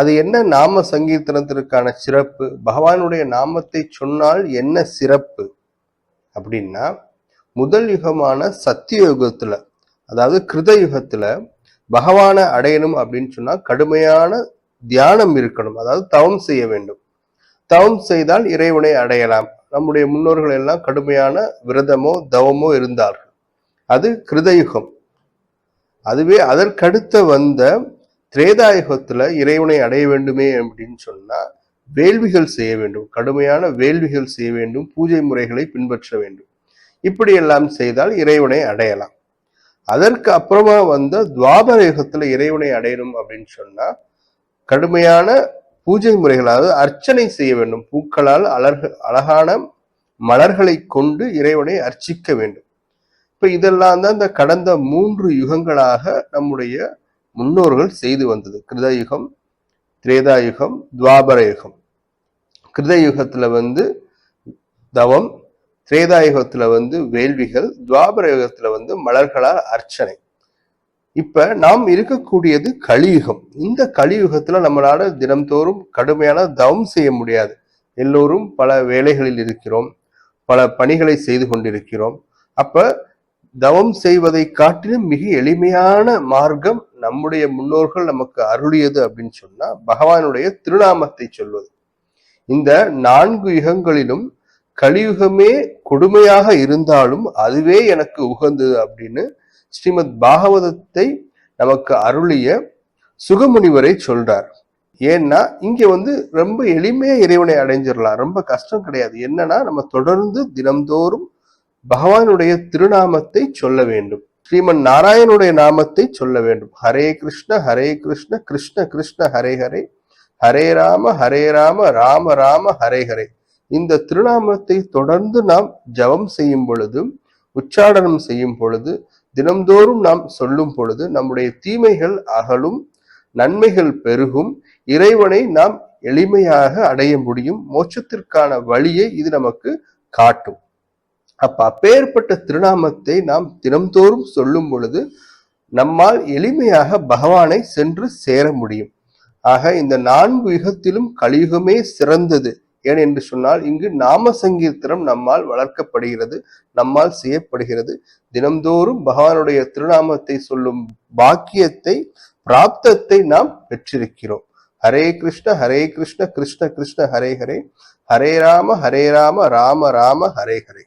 அது என்ன நாம சங்கீர்த்தனத்திற்கான சிறப்பு? பகவானுடைய நாமத்தை சொன்னால் என்ன சிறப்பு? அப்படின்னா முதல் யுகமான சத்திய யுகத்துல அதாவது கிருத யுகத்துல பகவானை அடையணும் அப்படின்னு சொன்னா கடுமையான தியானம் இருக்கணும். அதாவது தவம் செய்ய வேண்டும். தவம் செய்தால் இறைவனை அடையலாம். நம்முடைய முன்னோர்கள் எல்லாம் கடுமையான விரதமோ தவமோ இருந்தார்கள். அது கிருதயுகம். அதுவே அதற்கடுத்த வந்த திரேதாயுகத்துல இறைவனை அடைய வேண்டுமே அப்படின்னு சொன்னா வேள்விகள் செய்ய வேண்டும். கடுமையான வேள்விகள் செய்ய வேண்டும். பூஜை முறைகளை பின்பற்ற வேண்டும். இப்படி எல்லாம் செய்தால் இறைவனை அடையலாம். அதற்கு அப்புறமா வந்த துவாபர யுகத்துல இறைவனை அடையணும் அப்படின்னு சொன்னா கடுமையான பூஜை முறைகள் அதாவது அர்ச்சனை செய்ய வேண்டும். பூக்களால் அழகு அழகான மலர்களை கொண்டு இறைவனை அர்ச்சிக்க வேண்டும். இப்ப இதெல்லாம் தான் இந்த கடந்த மூன்று யுகங்களாக நம்முடைய முன்னோர்கள் செய்து வந்தது. கிருதயுகம் திரேதாயுகம் துவாபரயுகம். யுகம் வந்து தவம் திரேதாயுகத்தில் வந்து வேள்விகள் துவாபரயுகத்தில் வந்து மலர்களால் அர்ச்சனை. இப்ப நாம் இருக்கக்கூடியது கலியுகம். இந்த கலியுகத்துல நம்மளால தினம்தோறும் கடுமையான தவம் செய்ய முடியாது. எல்லோரும் பல வேலைகளில் இருக்கிறோம் பல பணிகளை செய்து கொண்டிருக்கிறோம். அப்ப தவம் செய்வதை காட்டிலும் மிக எளிமையான மார்க்கம் நம்முடைய முன்னோர்கள் நமக்கு அருளியது அப்படின்னு சொன்னா பகவானுடைய திருநாமத்தை சொல்வது. இந்த நான்கு யுகங்களிலும் கலியுகமே கொடுமையாக இருந்தாலும் அதுவே எனக்கு உகந்தது அப்படின்னு ஸ்ரீமத் பாகவதத்தை நமக்கு அருளிய சுகமுனிவரை சொல்றார். ஏன்னா இங்க வந்து ரொம்ப எளிமையா இறைவனை அடைஞ்சிடலாம். ரொம்ப கஷ்டம் கிடையாது. என்னன்னா நம்ம தொடர்ந்து தினம்தோறும் பகவானுடைய திருநாமத்தை சொல்ல வேண்டும். ஸ்ரீமன் நாராயணுடைய நாமத்தை சொல்ல வேண்டும். ஹரே கிருஷ்ண ஹரே கிருஷ்ண கிருஷ்ண கிருஷ்ண ஹரே ஹரே. ஹரே ராம ஹரே ராம ராம ராம ஹரே ஹரே. இந்த திருநாமத்தை தொடர்ந்து நாம் ஜபம் செய்யும் பொழுது உச்சாடனம் செய்யும் பொழுது தினம்தோறும் நாம் சொல்லும் பொழுது நம்முடைய தீமைகள் அகலும் நன்மைகள் பெருகும் இறைவனை நாம் எளிமையாக அடைய முடியும் மோட்சத்திற்கான வழியை இது நமக்கு காட்டும். அப்ப அப்பேற்பட்ட திருநாமத்தை நாம் தினம்தோறும் சொல்லும் பொழுது நம்மால் எளிமையாக பகவானை சென்று சேர முடியும். ஆக இந்த நான்கு யுகத்திலும் கலியுகமே சிறந்தது ஏன் என்று சொன்னால் இங்கு நாம சங்கீர்த்தனம் நம்மால் வளர்க்கப்படுகிறது நம்மால் செய்யப்படுகிறது. தினம்தோறும் பகவானுடைய திருநாமத்தை சொல்லும் பாக்கியத்தை பிராப்தத்தை நாம் பெற்றிருக்கிறோம். ஹரே கிருஷ்ண ஹரே கிருஷ்ண கிருஷ்ண கிருஷ்ண ஹரே ஹரே. ஹரே ராம ஹரே ராம ராம ராம ஹரே ஹரே.